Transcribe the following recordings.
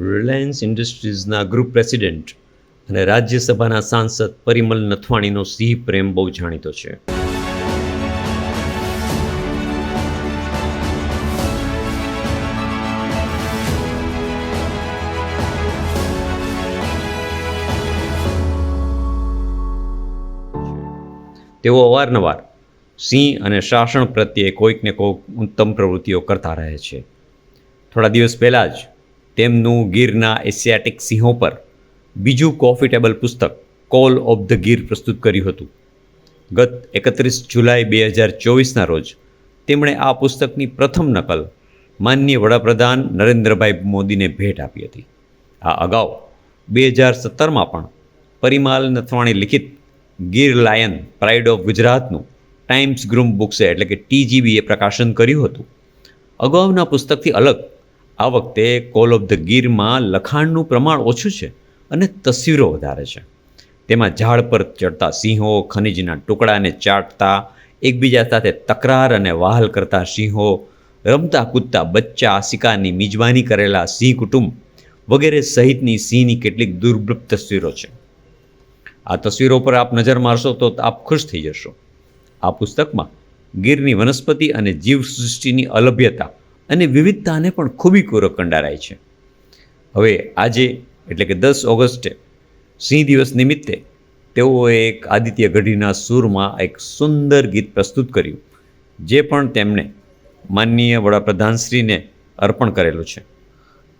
Reliance ઇન્ડસ્ટ્રીઝના group president અને રાજ્યસભાના સાંસદ પરિમલ નથવાણીનો સિંહ પ્રેમ બહુ જાણીતો છે. તેઓ અવારનવાર સિંહ અને શાસન પ્રત્યે કોઈકને કોઈક ઉત્તમ પ્રવૃત્તિઓ કરતા રહે છે. થોડા દિવસ પહેલાં જ તેમનું ગીરના એશિયાટિક સિંહો પર બીજું કોફી ટેબલ પુસ્તક, કોલ ઓફ ધ ગીર પ્રસ્તુત કર્યું હતું. ગત એકત્રીસ જુલાઈ બે હજાર ચોવીસના રોજ તેમણે આ પુસ્તકની પ્રથમ નકલ માનનીય વડાપ્રધાન નરેન્દ્રભાઈ મોદીને ભેટ આપી હતી. આ અગાઉ બે હજાર સત્તરમાં પણ પરિમાલ નથવાણી લિખિત ગીર લાયન પ્રાઇડ ઓફ ગુજરાતનું ટાઈમ્સ ગ્રુમ બુક્સે એટલે કે ટીજીબીએ પ્રકાશન કર્યું હતું. અગાઉના પુસ્તકથી અલગ આ વખતે કોલ ઓફ ધ ગીરમાં લખાણનું પ્રમાણ ઓછું છે અને તસવીરો વધારે છે. તેમાં ઝાડ પર ચડતા સિંહો, ખનિજના ટુકડાને ચાટતા, એકબીજા સાથે તકરાર અને વહાલ કરતા સિંહો, રમતા કૂદતા બચ્ચા શિકારની મિજબાની કરેલા સિંહ કુટુંબ વગેરે સહિતની સિંહની કેટલીક દુર્લભ તસવીરો છે. આ તસવીરો પર આપ નજર મારશો તો આપ ખુશ થઈ જશો. આ પુસ્તકમાં ગીરની વનસ્પતિ અને જીવસૃષ્ટિની અલભ્યતા અને વિવિધતાને પણ ખૂબીપૂર્વક કંડારાય છે. હવે આજે, એટલે કે દસ ઓગસ્ટે, સિંહ દિવસ નિમિત્તે, તેઓએ એક આદિત્ય ગઢીના સૂરમાં એક સુંદર ગીત પ્રસ્તુત કર્યું, જે પણ તેમણે માનનીય વડાપ્રધાનશ્રીને અર્પણ કરેલું છે.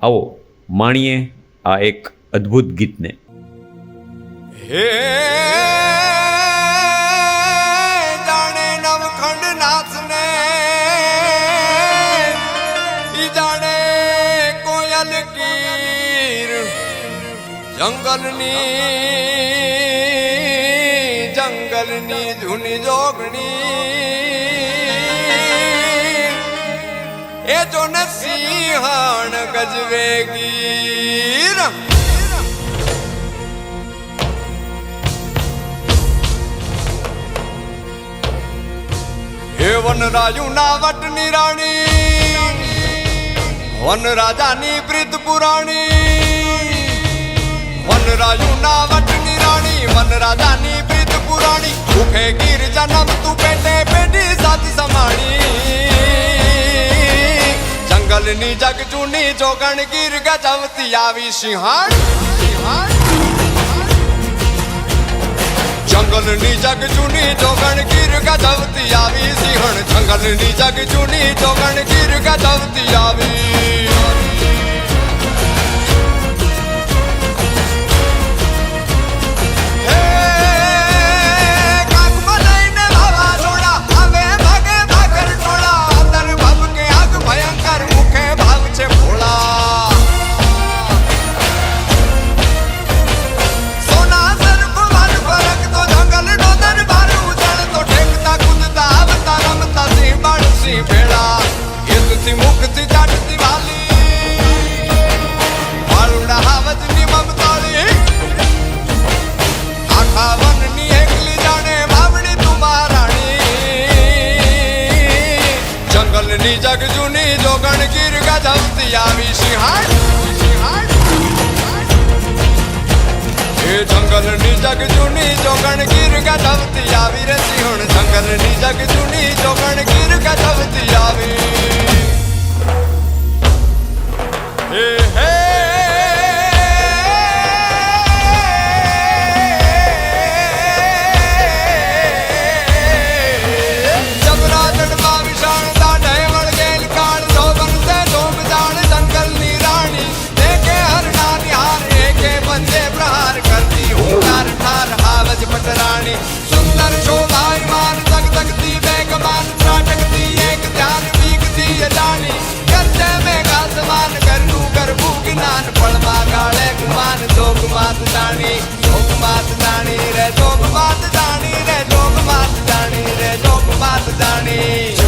આવો, માણીએ આ એક અદ્ભુત ગીતને. હે જંગલની જંગલની જૂની જોગણી. એ જો ને સિંહણ ગજવે ગીર. હે વનરાજુ ના વટની રાણી વન રાજાની પ્રીત પુરાણી. વન રાજુ ના વટની રાણી વન રાજાની પ્રીત પુરાણી ભૂખે ગીર જન્મ તું પેટે પેટી સાથી સમાણી જંગલની જગ ચૂની ચોગણ ગીર ગજવતી આવી સિંહાણ સિંહાણ જંગલની જગ જૂની જોગણ ગીર ગજવતી આવી સિંહણ જંગલની જગ જૂની જોગણ ગીર ગજવતી આવી હે, જંગલની જગ જૂની જોગણ ગીર ગજવતી આવી સિંહાડ સિંહાડ એ જંગલની જગ જૂની જોગણ ગીર ગજવતી આવી રે સિંહણ જંગલની જગ જૂની જોગણ ગીર ગજવતી આવી હે હે ગુમાન ધોક માત દાણી ધોક માત દાણી રે ધોક માત દાણી રે ધોક માત દાણી રે ધોક માત જાણી.